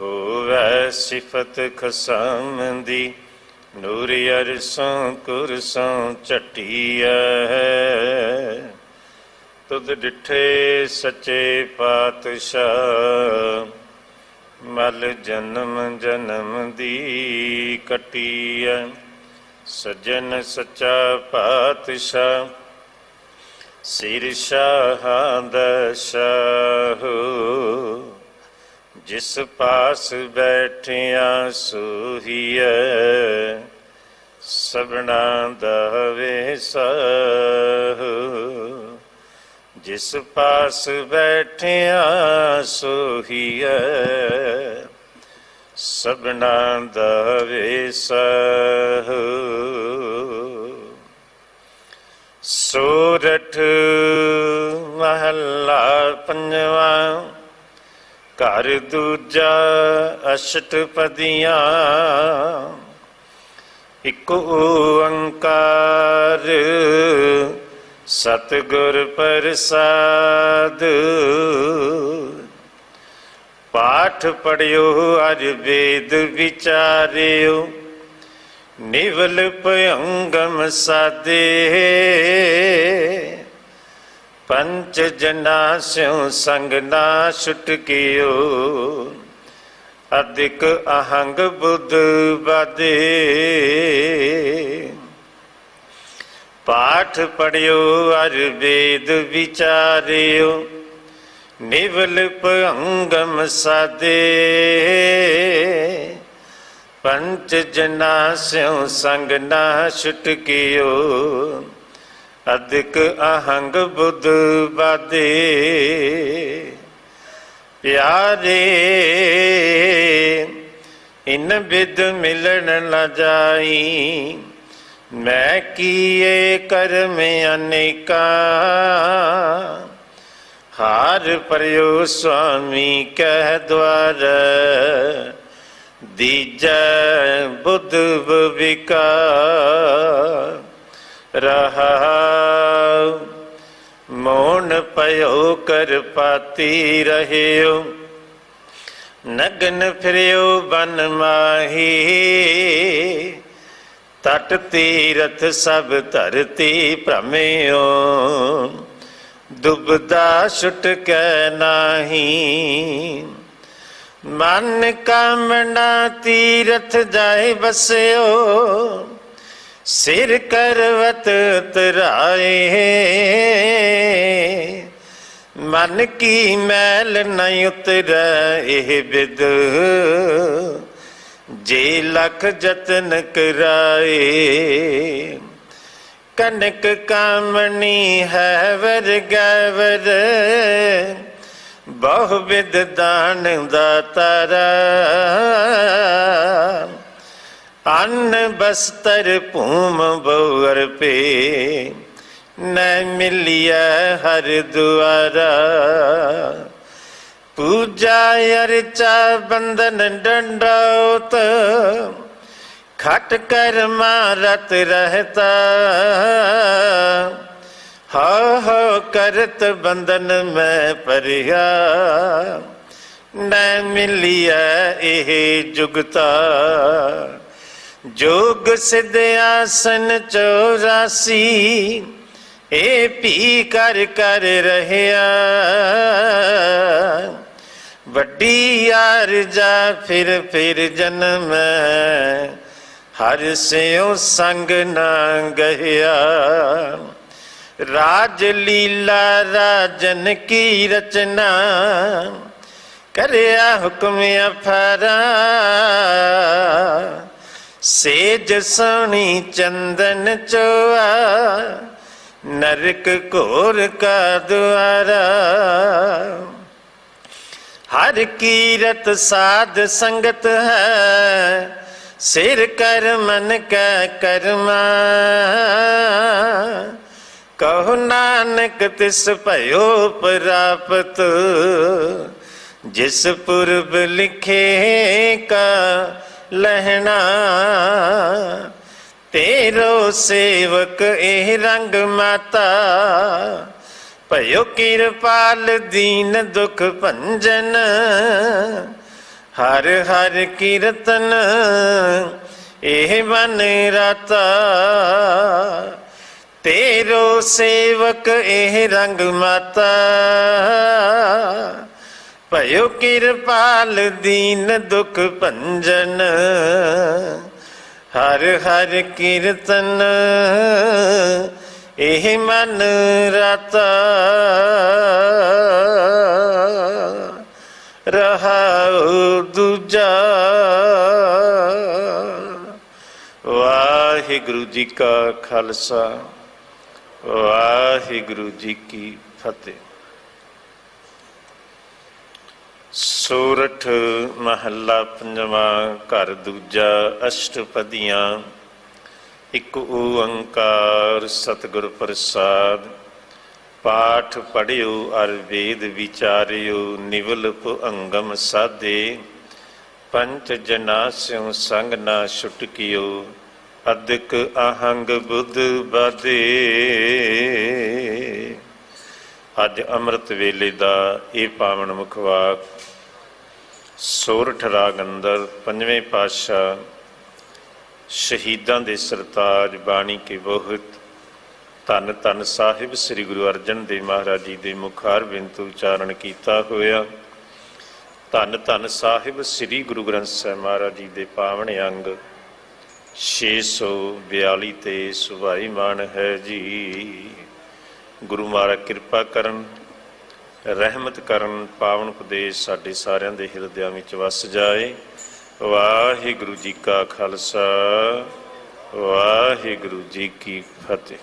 ਹੋਵੈ ਸਿਫਤ ਖਸਮ ਦੀ ਨੂਰ ਅਰਸੋਂ ਕੁਰਸੋਂ ਚਟੀਐ ਤੁਧ ਡਿਠੇ ਸੱਚੇ ਪਾਤਸ਼ਾਹ, ਮਲ ਜਨਮ ਜਨਮ ਦੀ ਕਟੀਐ। ਸਜਣ ਸੱਚਾ ਪਾਤਸ਼ਾਹ, ਸਿਰ ਸ਼ਾਹਾਂ ਦਾ ਸ਼ਾਹੂ। ਜਿਸ ਪਾਸ ਬੈਠਿਆ ਸੋਹੀਐ, ਸਭਨਾ ਦਾ ਵੇਸਾਹੂ ਜਿਸ ਪਾਸ ਬੈਠਿਆ ਸੋਹੀਐ, ਸਭਨਾ ਦਾ ਵੇਸਾਹੂ ਸੂਰਠ ਮਹੱਲਾ ਪੰਜਵਾ ਘਰ ਦੂਜਾ ਅਸ਼ਟਪਦੀਆਂ, ਇਕ ਓੰਕਾਰ, ਸਤਿਗੁਰ ਪ੍ਰਸਾਦ। ਪਾਠ ਪੜਿਓ ਅਜ ਵੇਦ ਵਿਚਾਰਿਓ, ਨਿਵਲ ਭਯੰਗਮ ਸਾਦੇ। ਪੰਚ ਜਨਾ ਸਿਉ ਸੰਗ ਨਾ ਛੁਟਕਿਓ ਅਧਿਕ ਅਹੰਗ ਬੁੱਧ ਬਾਦੇ ਪਾਠ ਪੜਿਓ, ਅਰ ਵੇਦ ਵਿਚਾਰਿਓ। ਨਿਵਲ ਭੰਗਮ ਸਾਦੇ ਪੰਚ ਜਨਾ ਸਿਉ ਸੰਗ ਨਾ ਛੁਟਕਿਓ ਅਦਿਕ ਅਹੰਗ ਬੁੱਧ ਬਾਦੇ ਪਿਆਰੇ, ਇਨ ਬਿਦ ਮਿਲਣ ਨ ਜਾਈ। ਮੈਂ ਕੀਏ ਕਰਮ ਅਨੇਕਾ, ਹਾਰ ਪਰਿਓ ਸੁਆਮੀ ਕਹਿ ਦਵਾਰ ਦੀਜੈ ਬੁੱਧ ਵਿਕਾ ਰਹਾ ਮੋਨ ਪਇਓ ਕਰ ਪਾਤੀ ਰਹਿਓ। ਨਗਨ ਫਿਰਿਓ, ਬਨ ਮਾਹੀ। ਤਟ ਤੀਰਥ ਸਭ ਧਰਤੀ ਭ੍ਰਮਿਓ। ਦੁਬਦਾ ਛੁਟ ਕੈ ਨਾਹੀ। ਮਨ ਕਾਮਨਾ ਤੀਰਥ ਜਾਏ ਬਸਿਓ ਸਿਰ ਕਰਵਤ ਤਰਾਏ। ਮਨ ਕੀ ਮੈਲ ਨਹੀਂ ਉਤਰੈ ਇਹ ਬਿਦ। ਜੇ ਲਖ ਜਤਨ ਕਰਾਏ, ਕਨਕ ਕਾਮਣੀ ਹੈ ਵਰ ਬਹੁ ਵਿਦ ਦਾਨ ਦਾਤਾਰਾ ਅੰਨ ਬਸਤਰ ਭੂਮ ਬਉਰ ਪੇ, ਨ ਮਿਲਿਆ ਹਰ ਦੁਆਰਾ। ਪੂਜਾ ਅਰਚਾ ਬੰਦਨ ਡੰਡੌਤ, ਖਟ ਕਰ ਮਾਰਤ ਰਹਤਾ। ਹੋ ਹੋ, ਕਰਤ ਬੰਦਨ ਮੈਂ ਪਰਿਆ ਨ ਮਿਲਿਆ ਇਹ ਜੁਗਤਾ। ਜੋਗ ਸਿਧ ਆਸਨ 84 ਇਹ ਭੀ ਕਰ ਕਰ ਰਹਿਆ। ਵੱਡੀ ਯਾਰ ਜਾ ਫਿਰ ਫਿਰ ਜਨਮ ਹਰ ਸਿਉ ਸੰਗ ਨਾ ਗਹਿਆ। ਰਾਜ ਲੀਲਾ ਰਾਜਨ ਕੀ ਰਚਨਾ, ਕਰਿਆ ਹੁਕਮ ਅਫਰਾ। ਸੇਜ ਸੋਣੀ ਚੰਦਨ ਚੋਆ, ਨਰਕ ਘੋਰ ਕਾ ਦੁਆਰਾ। ਹਰ ਕੀਰਤ ਸਾਧ ਸੰਗਤ ਹੈ, ਸਿਰ ਕਰ ਮਨ ਕੈ ਕਰਮਾ। ਕਹੋ ਨਾਨਕ ਤਿਸ ਭਇਓ ਪ੍ਰਾਪਤ, ਜਿਸ ਪੁਰਬ ਲਿਖੇ ਕਾ ਲਹਿਣਾ। ਤੇਰੋ ਸੇਵਕ ਇਹ ਰੰਗ ਮਾਤਾ। ਭਇਓ ਕਿਰਪਾਲ ਦੀਨ ਦੁਖ ਭੰਜਨ। ਹਰ ਹਰ ਕੀਰਤਨ ਇਹ ਬਨ ਰਾਤਾ। ਤੇਰੋ ਸੇਵਕ ਇਹ ਰੰਗ ਮਾਤਾ। ਭਇਓ ਕਿਰਪਾਲ ਦੀਨ ਦੁਖ ਭੰਜਨ, ਹਰ ਹਰ ਕੀਰਤਨ ਇਹ ਮਨ ਰਤਾ। ਰਹਾਉ ਦੂਜਾ। ਵਾਹਿਗੁਰੂ ਜੀ ਕਾ ਖਾਲਸਾ, ਵਾਹਿਗੁਰੂ ਜੀ ਕੀ ਫਤਿਹ। ਸੂਰਠ ਮਹੱਲਾ ਪੰਜਵਾਂ, ਘਰ ਦੂਜਾ, ਅਸ਼ਟਪਦੀਆਂ, ਇੱਕ ਓੰਕਾਰ ਸਤਿਗੁਰ ਪ੍ਰਸਾਦ। ਪਾਠ ਪੜਿਓ ਅਰ ਵੇਦ ਵਿਚਾਰਿਓ ਨਿਵਲ ਅੰਗਮ ਸਾਦੇ ਪੰਚ ਜਨਾ ਸਿਉ ਸੰਗ ਨਾ ਛੁਟਕਿਓ ਅਦਿਕ ਅਹੰਗ ਬੁੱਧ ਬਾਦੇ ਅੱਜ ਅੰਮ੍ਰਿਤ ਵੇਲੇ ਦਾ ਇਹ ਪਾਵਨ ਮੁਖਵਾਕ, ਸੋਰਠ ਰਾਗ ਅੰਦਰ ਪੰਜਵੇਂ ਪਾਤਸ਼ਾਹ ਸ਼ਹੀਦਾਂ ਦੇ ਸਰਤਾਜ ਬਾਣੀ ਕੇ ਬਹੁਤ ਧੰਨ ਧੰਨ ਸਾਹਿਬ ਸ੍ਰੀ ਗੁਰੂ ਅਰਜਨ ਦੇਵ ਮਹਾਰਾਜ ਜੀ ਦੇ ਮੁਖਾਰ ਬਿੰਤ ਉਚਾਰਨ ਕੀਤਾ ਹੋਇਆ। ਧੰਨ ਧੰਨ ਸਾਹਿਬ ਸ੍ਰੀ ਗੁਰੂ ਗ੍ਰੰਥ ਸਾਹਿਬ ਮਹਾਰਾਜ ਜੀ ਦੇ ਪਾਵਨ ਅੰਗ 642 ਤੇ ਸੁਭਾਈ ਮਾਨ ਹੈ ਜੀ। ਗੁਰੂ ਮਹਾਰਾਜ ਕਿਰਪਾ ਕਰਨ, ਰਹਿਮਤ ਕਰਨ, ਪਾਵਨ ਉਪਦੇਸ਼ ਸਾਡੇ ਸਾਰਿਆਂ ਦੇ ਹਿਰਦਿਆਂ ਵਿੱਚ ਵਸ ਜਾਏ। ਵਾਹਿਗੁਰੂ ਜੀ ਕਾ ਖਾਲਸਾ, ਵਾਹਿਗੁਰੂ ਜੀ ਕੀ ਫਤਿਹ।